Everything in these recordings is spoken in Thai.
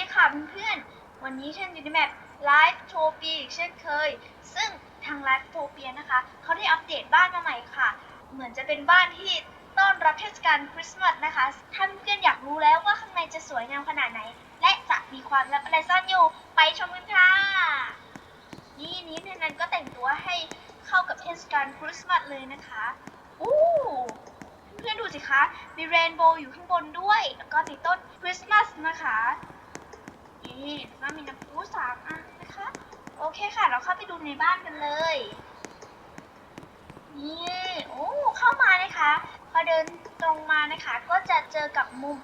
ดีค่ะเพื่อนๆ วันนี้ฉันอยู่ในแมปไลฟ์โทเปีอีกเช่นเคย ซึ่งทางไลฟ์โทเปียนะคะ เขาได้อัปเดตบ้านมาใหม่ค่ะ เหมือนจะเป็นบ้านที่ต้อนรับเทศกาลคริสต์มาสนะคะ ถ้าเพื่อนๆอยากรู้แล้วว่าข้างในจะสวยงามขนาดไหน และจะมีความลับอะไรซ่อนอยู่ ไปชมกันค่ะ นี่นี้เพื่อนนั้นก็แต่งตัวให้เข้ากับเทศกาลคริสต์มาสเลยนะคะอู้เพื่อนๆดูสิคะ มีเรนโบว์อยู่ข้างบนด้วย แล้วก็มีต้นคริสต์มาสนะคะ นี่แล้วมีน้ำพุสามอันนะคะ โอเคค่ะ เราเข้าไปดูในบ้านกันเลย นี่โอ้เข้ามานะคะ พอเดินตรงมานะคะ ก็จะเจอกับมุม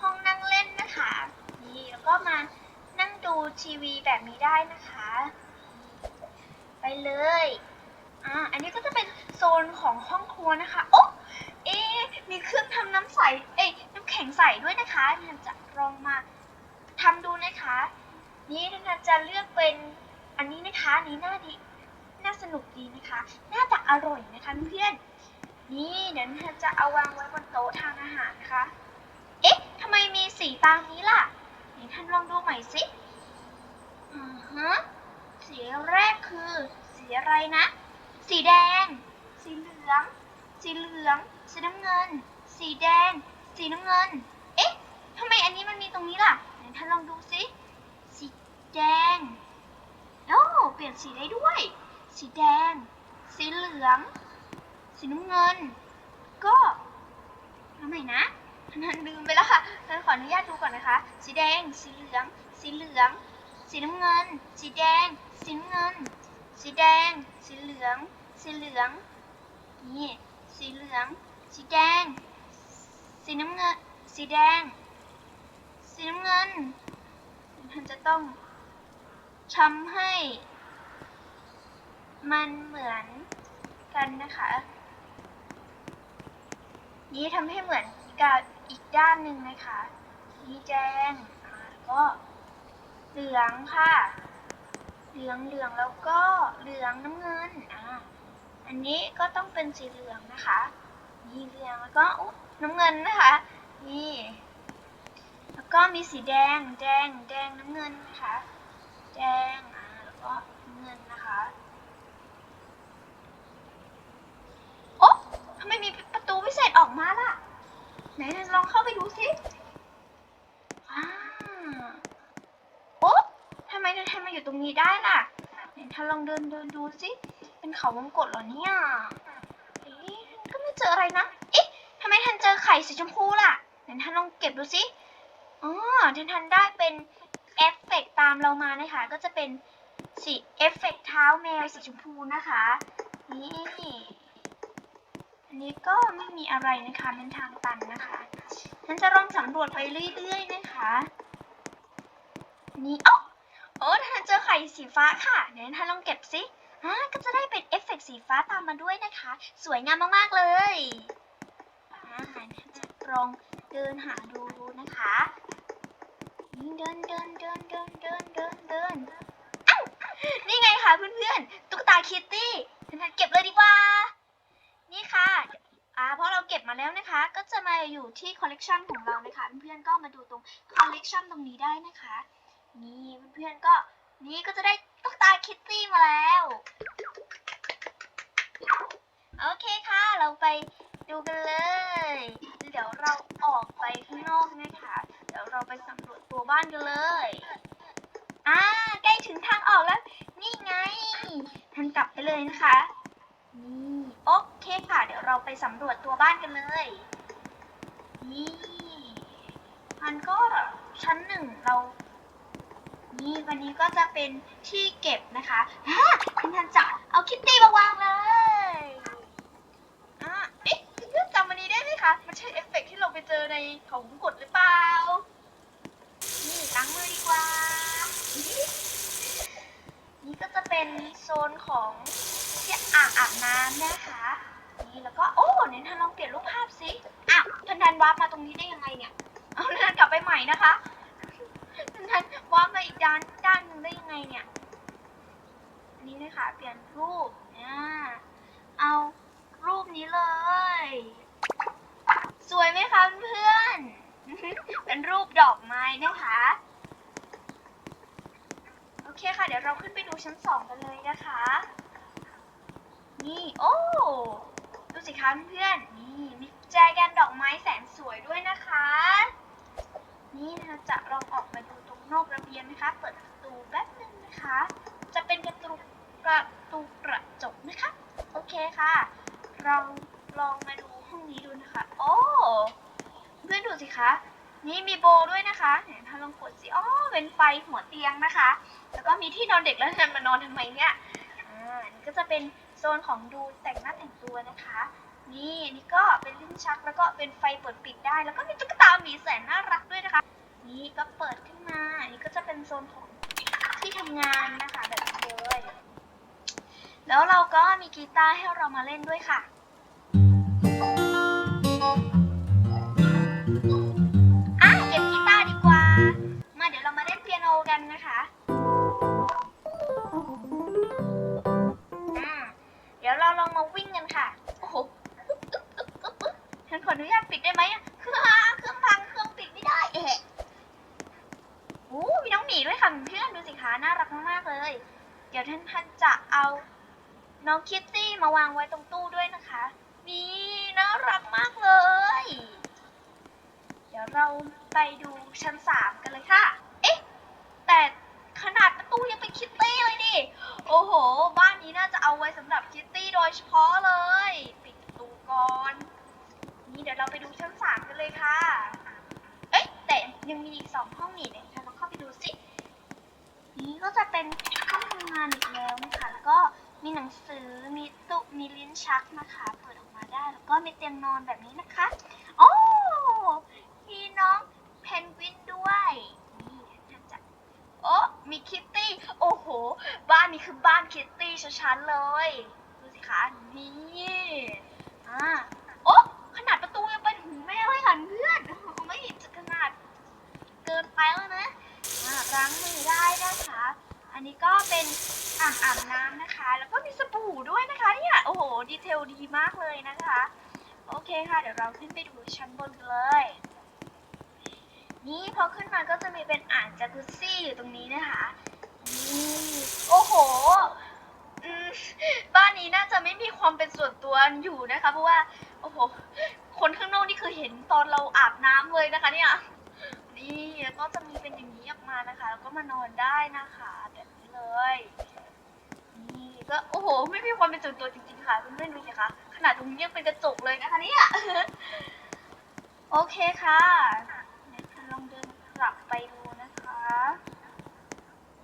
ห้องนั่งเล่นนะคะ นี่แล้วก็มานั่งดูทีวีแบบนี้ได้นะคะ ไปเลยอ่าอันนี้ก็จะเป็นโซนของห้องครัวนะคะโอ้เอ๊มีเครื่องทำน้ำใสเอ้ยน้ำแข็งใสด้วยนะคะเดี๋ยวจะลองมา ทำดูนะคะ นี่นะคะจะเลือกเป็นอันนี้นะคะนี้น่าดีน่าสนุกดีนะคะ น่าจะอร่อยนะคะเพื่อนนี่เดี๋ยวนะคะจะเอาวางไว้บนโต๊ะทานอาหารนะคะ เอ๊ะทำไมมีสีตามนี้ล่ะไหนท่านลองดูใหม่สิอือฮะสีแรกคือสีอะไรนะ สีแดง สีเหลือง สีเหลือง สีน้ำเงิน สีแดง สีน้ำเงิน เอ๊ะทำไมอันนี้มันมีตรงนี้ล่ะ นท่านลองดูสิ สีแดง โอ้เปลี่ยนสีได้ด้วย สีแดง สีเหลือง สีน้ำเงิน ก็ทำไมนะนันลืมไปแล้วค่ะนันขออนุญาตดูก่อนนะคะ สีแดง สีเหลือง สีเหลือง สีน้ำเงิน สีแดง สีน้ำเงิน สีแดง สีเหลือง สีเหลือง นี่ สีเหลือง สีแดง สีน้ำเงิน สีแดง สีน้ำเงิน มันจะต้องทำให้ มันเหมือนกันนะคะ นี่ทำให้เหมือนกับอีกด้านหนึ่งนะคะสีแดงอ่แล้วก็เหลืองค่ะ เหลืองเหลืองแล้วก็เหลืองน้ำเงินอ่าอันนี้ก็ต้องเป็นสีเหลืองนะคะ นี่เหลืองแล้วก็อ๊น้ำเงินนะคะ นี่ ก็มีสีแดง แดง แดงน้ำเงินนะคะ แดง อ่า แล้วก็เงินนะคะ โอ๊ะทำไมมีประตูพิเศษออกมาล่ะ ไหนลองเข้าไปดูสิอ่าโอ๊ะทำไมเธอมาอยู่ตรงนี้ได้ล่ะไหนเธอลองเดินเดินดูสิ เป็นเขาวงกตเหรอเนี่ยเอ๊ะก็ไม่เจออะไรนะ เอ๊ะทำไมทันเจอไข่สีชมพูล่ะ ไหนท่านลองเก็บดูสิ อ๋อทันทันได้เป็นเอฟเฟกต์ตามเรามานะคะ ก็จะเป็นสีเอฟเฟกต์เท้าแมวสีชมพูนะคะ นี่อันนี้ก็ไม่มีอะไรนะคะเป็นทางตันนะคะฉันจะลองสำรวจไปเรื่อยๆนะคะ นี่เอ้าโอ้ท่านเจอไข่สีฟ้าค่ะ เดี๋ยวท่านลองเก็บสิอ่าก็จะได้เป็นเอฟเฟกต์สีฟ้าตามมาด้วยนะคะ สวยงามมากๆเลยอ่าจะลองเดินหาดูนะคะ ดินเดินเดินเดินเดินเดินเดินเอ้านี่ไงคะเพื่อนๆตุ๊กตาคิตตี้ท่านเก็บเลยดีกว่า นี่ค่ะอ่าเพราะเราเก็บมาแล้วนะคะ ก็จะมาอยู่ที่คอลเลกชันของเรานะคะ เพื่อนๆก็มาดูตรงคอลเลกชันตรงนี้ได้นะคะ นี่เพื่อนๆก็นี่ก็จะได้ตุ๊กตาคิตตี้มาแล้ว โอเคค่ะ เราไปดูกันเลย เดี๋ยวเราออกไปข้างนอกนะคะ ดี๋ยวเราไปสำรวจตัวบ้านกันเลย อ่า ใกล้ถึงทางออกแล้ว นี่ไงทันกลับไปเลยนะคะ นี่โอเคค่ะ เดี๋ยวเราไปสำรวจตัวบ้านกันเลย นี่มันก็ชั้นหนึ่งเรา นี่วันนี้ก็จะเป็นที่เก็บนะคะฮะคุณทันจะเอาคิตตี้มาวางเลยอะเอ๊ะเพื่อนจำวันนี้ได้ไหม คะมันใช่เอฟเฟกต์ที่เราไปเจอในเขาวงกดหรือเปล่า นี่ล้างมือดีกว่า นี่ก็จะเป็นโซนของที่อ่างอาบน้ำนะคะ นี่แล้วก็โอ้เนนทันลองเปลี่ยนรูปภาพสิอ้าวทันทันวาร์ปมาตรงนี้ได้ยังไงเนี่ย เอาทันกลับไปใหม่นะคะทันทันวาร์ปมาอีกด้านด้านหนึ่งได้ยังไงเนี่ย อันนี้เลยค่ะเปลี่ยนรูปเนี่ยเอารูปนี้เลย วยไหมคะเพื่อน เป็นรูปดอกไม้นะคะ โอเคค่ะ เดี๋ยวเราขึ้นไปดูชั้นสองกันเลยนะคะ นี่ โอ้ ดูสิคะเพื่อน นี่มีแจกันดอกไม้แสนสวยด้วยนะคะ นี่นะจะลองออกมาดูตรงนอกระเบียงนะคะ เปิดประตูแป๊บนึงนะคะ จะเป็นประตูประตูกระจกนะคะ โอเคค่ะ เราลองมาดู ห้องนี้ดูนะคะ โอ้เพื่อนดูสิคะ นี่มีโบด้วยนะคะไหนพาลองกดสิอ๋อเป็นไฟหัวเตียงนะคะ แล้วก็มีที่นอนเด็กแล้วจะมานอนทำไมเนี่ยอ่านี่ก็จะเป็นโซนของดูแต่งหน้าแต่งตัวนะคะ นี่นี่ก็เป็นลิ้นชักแล้วก็เป็นไฟเปิดปิดได้ แล้วก็มีตุ๊กตาหมีแสนน่ารักด้วยนะคะ นี่ก็เปิดขึ้นมาอันี่ก็จะเป็นโซนของที่ทำงานนะคะแบบนี้เลยแล้วเราก็มีกีตาร์ให้เรามาเล่นด้วยค่ะ ฉันปิดได้ไหมเครื่องเครื่องพังเครื่องปิดไม่ได้เอะโอ้มีน้องหมีด้วยค่ะเพื่อนดูสิคะน่ารักมากๆเลย เดี๋ยวท่านท่านจะเอาน้องคิตตี้มาวางไว้ตรงตู้ด้วยนะคะ นี่น่ารักมากเลย เดี๋ยวเราไปดูชั้นสามกันเลยค่ะ เอ๊ะ แต่ขนาดประตูยังเป็นคิตตี้เลยดิ โอ้โห บ้านนี้น่าจะเอาไว้สำหรับคิตตี้โดยเฉพาะเลย ปิดประตูก่อน นี่เดี๋ยวเราไปดูชั้นสามกันเลยค่ะ เอ๊ะแต่ยังมีอีกสองห้องนี่เดี๋ยวเราเข้าไปดูสิ นี่ก็จะเป็นห้องทำงานอีกแล้วนะคะแล้วก็มีหนังสือ มีตุ๊มีลิ้นชักนะคะ เปิดออกมาได้ แล้วก็มีเตียงนอนแบบนี้นะคะ โอ้มีน้องเพนกวินด้วย นี่ท่าจะโอ้มีคิตตี้ โอ้โห บ้านนี้คือบ้านคิตตี้ชัดๆเลย ดูสิคะ นี่ อ่า โอ้ขนาดประตูยังเป็นหูแม่เลยค่ะเพื่อน ไม่เห็นจะขนาดเกิน ไปแล้วนะอ่าล้างมือได้นะคะ อันนี้ก็เป็นอ่างอาบน้ำนะคะ แล้วก็มีสบู่ด้วยนะคะเนี่ยโอ้โหดีเทลดีมากเลยนะคะ โอเคค่ะ เดี๋ยวเราขึ้นไปดูชั้นบนกันเลย นี่พอขึ้นมาก็จะมีเป็นอ่างจากุซซี่อยู่ตรงนี้นะคะนี่โอ้โหบ้านนี้น่าจะไม่มีความเป็นส่วนตัวอยู่นะคะ เพราะว่า โอ้โห คนข้างนอกนี่คือเห็นตอนเราอาบน้ำเลยนะคะเนี่ย นี่แล้วก็จะมีเป็นอย่างนี้ออกมานะคะ แล้วก็มานอนได้นะคะแบบนี้เลย นี่ก็โอ้โห ไม่มีความเป็นส่วนตัวจริงๆค่ะเพื่อนๆดูสิคะขนาดตรงนี้ยังเป็นกระจกเลยนะคะเนี่ยโอเคค่ะลองเดินกลับไปดูนะคะ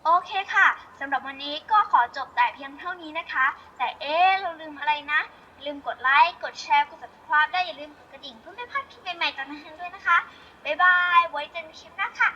โอเคค่ะสำหรับวันนี้ก็ขอจบแต่เพียงเท่านี้นะคะ แต่เอ๊เราลืมอะไรนะ ลืมกดไลค์กดแชร์กด พลาดได้อย่าลืมกดกระดิ่งเพื่อไม่พลาดคลิปใหม่ๆจากนั้นด้วยนะคะ บ๊ายบาย ไว้เจอกันคลิปหน้าค่ะ